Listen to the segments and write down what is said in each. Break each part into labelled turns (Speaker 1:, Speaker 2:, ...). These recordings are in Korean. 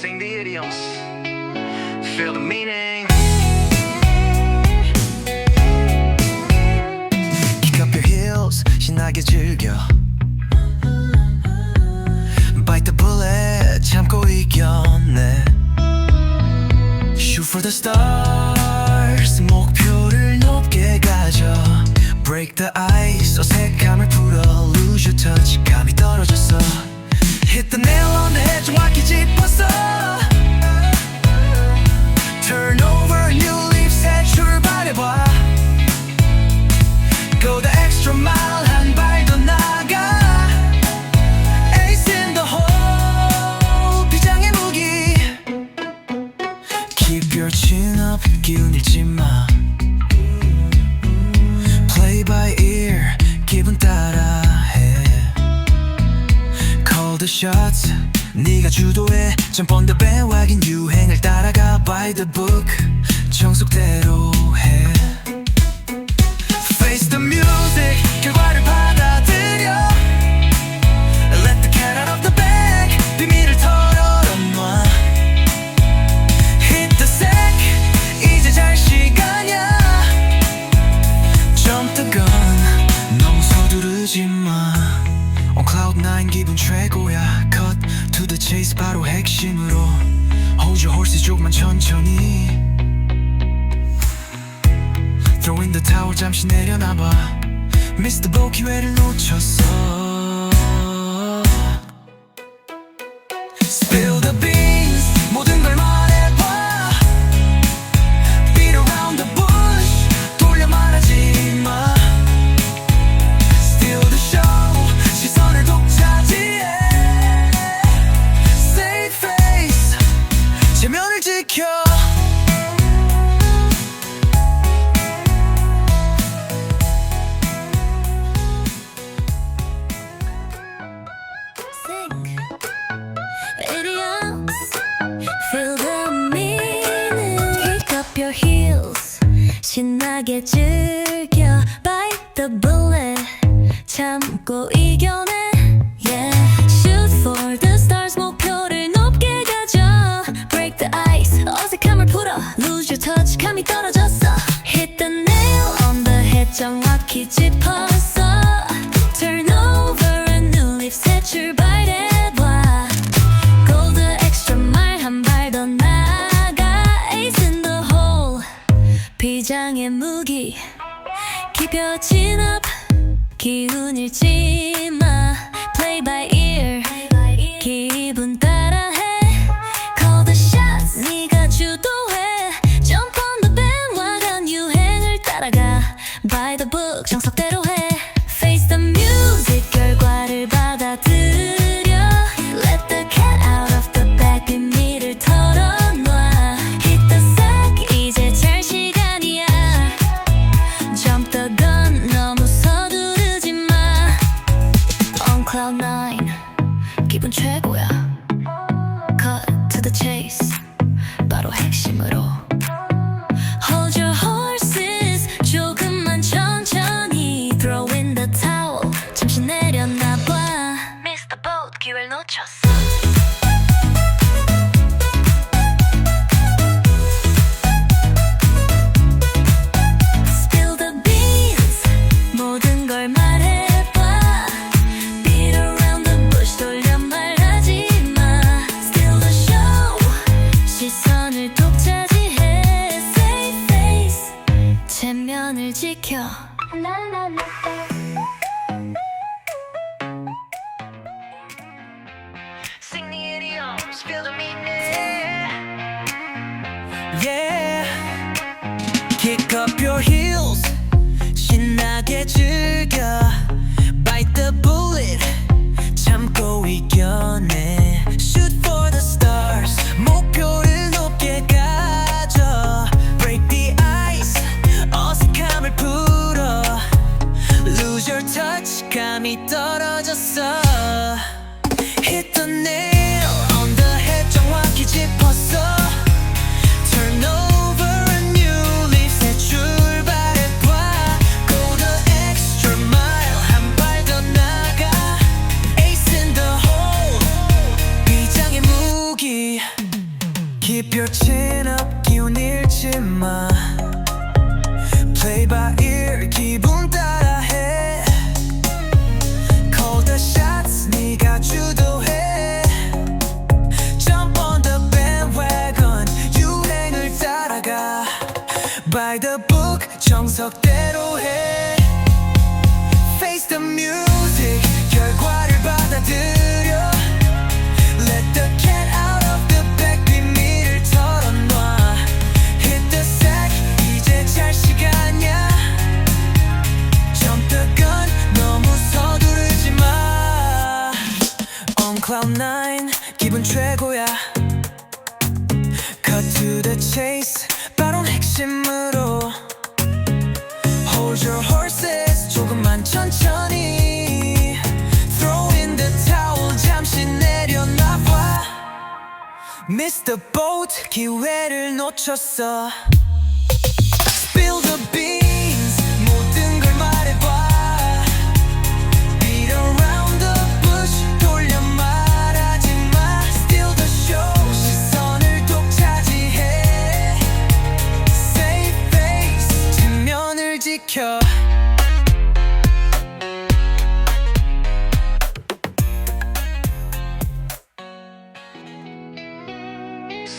Speaker 1: Sing the idioms, feel the meaning.
Speaker 2: Kick up your heels 신나게 즐겨 Bite the bullet 참고 이겨내 Shoot for the stars 목표를 높게 가져 Break the ice 어색함을 풀어 Lose your touch 감이 떨어졌어 Hit the nail on the head 정확히 짚었어 Turn over new leaves 새 출발해봐 Go the extra mile 한 발 더 나가 Ace in the hole 비장의 무기 Keep your chin up 기운 잃지 마 Play by ear 기분 따라 shots 네가 주도해 on the bandwagon 유행을 따라가 By the book 정석대로 해 The towel 잠시 내려놔봐 Miss the boat 기회를 놓쳤어 the the
Speaker 3: bullet, 참고 이겨내. Yeah, shoot for the stars, 목표를 높게 가져. Break the ice, 어색함을 풀어. Lose your touch, 감이 떨어졌어. Hit the nail on the head, 정확히 짚었어. Turn over a new leaf, 새 출발해봐. Go the extra mile, 한 발 더 나가. Ace in the hole, 비장의 무기. Chin up, 기운 잃지 마. Play by By the book 정석대로 해 Face the music 결과를 받아들여 Let the cat out of the bag 비밀을 털어놔 Hit the sack 이제 잘 시간이야 Jump the gun 너무 서두르지 마 On cloud nine 기분 최고야 Cut to the chase 바로 핵심으로 Hold your horses 조금만 천천히 Throw in the towel 잠시 내려놔봐 Miss the boat 기회를 놓쳤어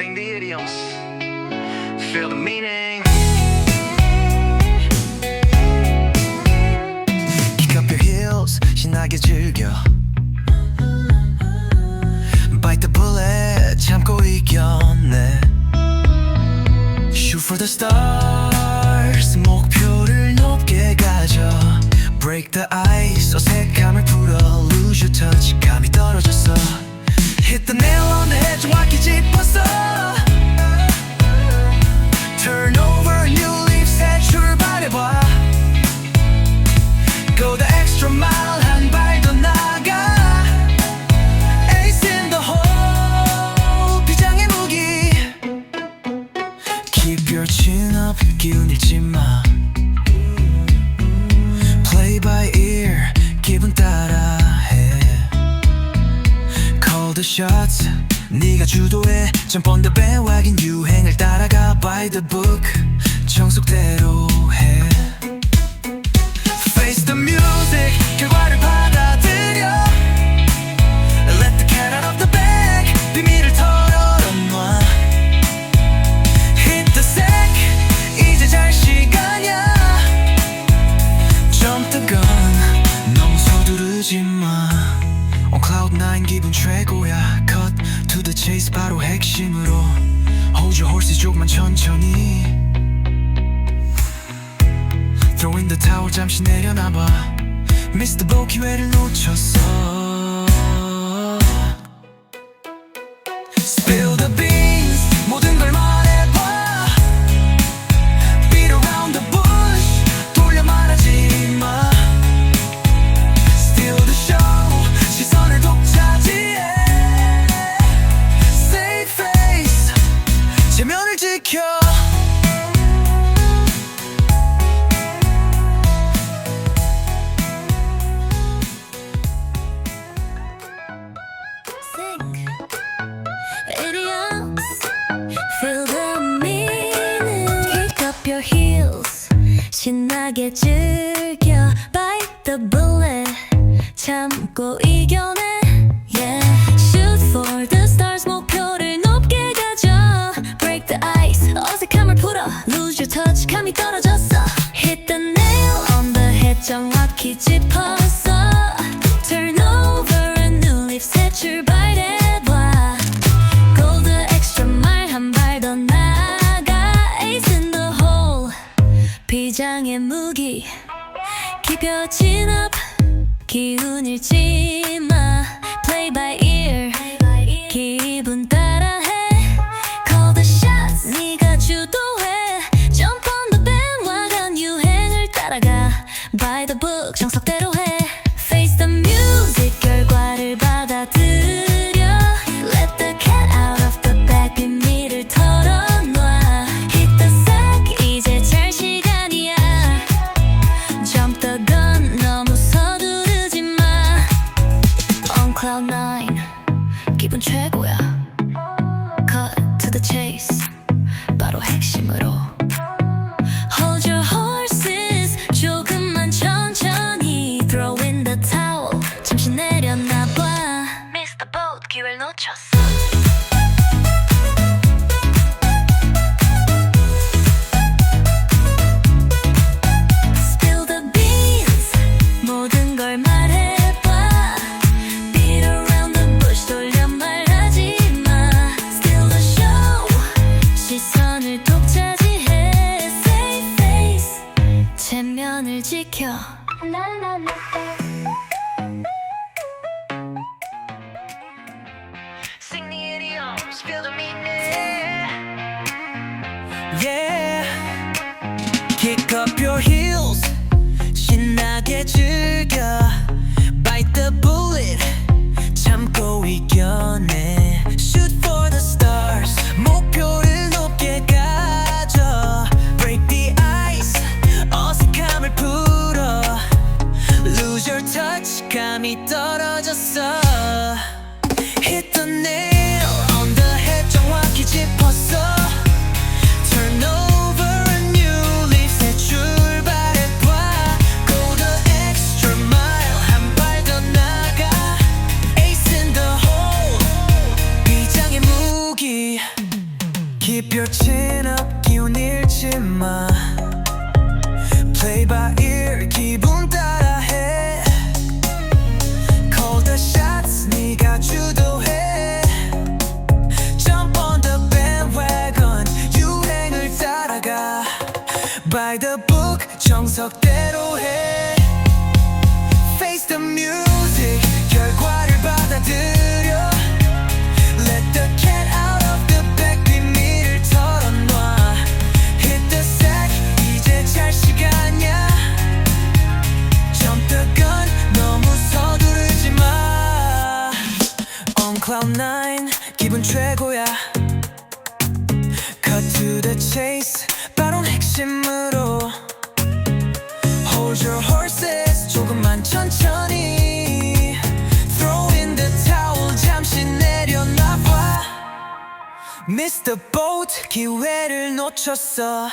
Speaker 1: Sing the idioms. Feel the meaning.
Speaker 2: Kick up your heels 신나게 즐겨 Bite the bullet 참고 이겨내 Shoot for the stars 목표를 높게 가져 Break the ice 어색함을 풀어 Lose your touch 감이 떨어졌어 Hit the nail on the head 정확히 짚었어 Turn over new leaves 새 출발해봐 Go the extra mile 한 발 더 나가 Ace in the hole 비장의 무기 Keep your chin up 기운 잃지 마 Play by ear 기분 따라해 Call the shots 네가 주도해 on the bandwagon 유행을 따라가 By the book 정석대로 해 Face the music 결과를 받 The towel 잠시 내려놔봐 the boat 기회를 놓쳤어 the
Speaker 3: 신나게 즐겨 Bite the bullet 참고 이겨내 Yeah Shoot for the stars 목표를 높게 가져 Break the ice 어색함을 풀어 Lose your touch 감이 떨어졌어 Hit the nail on the head 정확히 짚었어 비장의 무기 chin up 기운 잃지 마 Play by 今日。by the book 정석대로 해 Face the music 결과를 받아들여 Let the cat out of the bag 비밀을 털어놔 Hit the sack 이제 잘 시간이야 Jump the gun 너무 서두르지 마 On cloud nine 기분 최고야 Cut to the
Speaker 2: chase 진심으로 Hold your horses 조금만 천천히 Throw in the towel 잠시 내려놔봐 Missed the
Speaker 4: boat 기회를 놓쳤어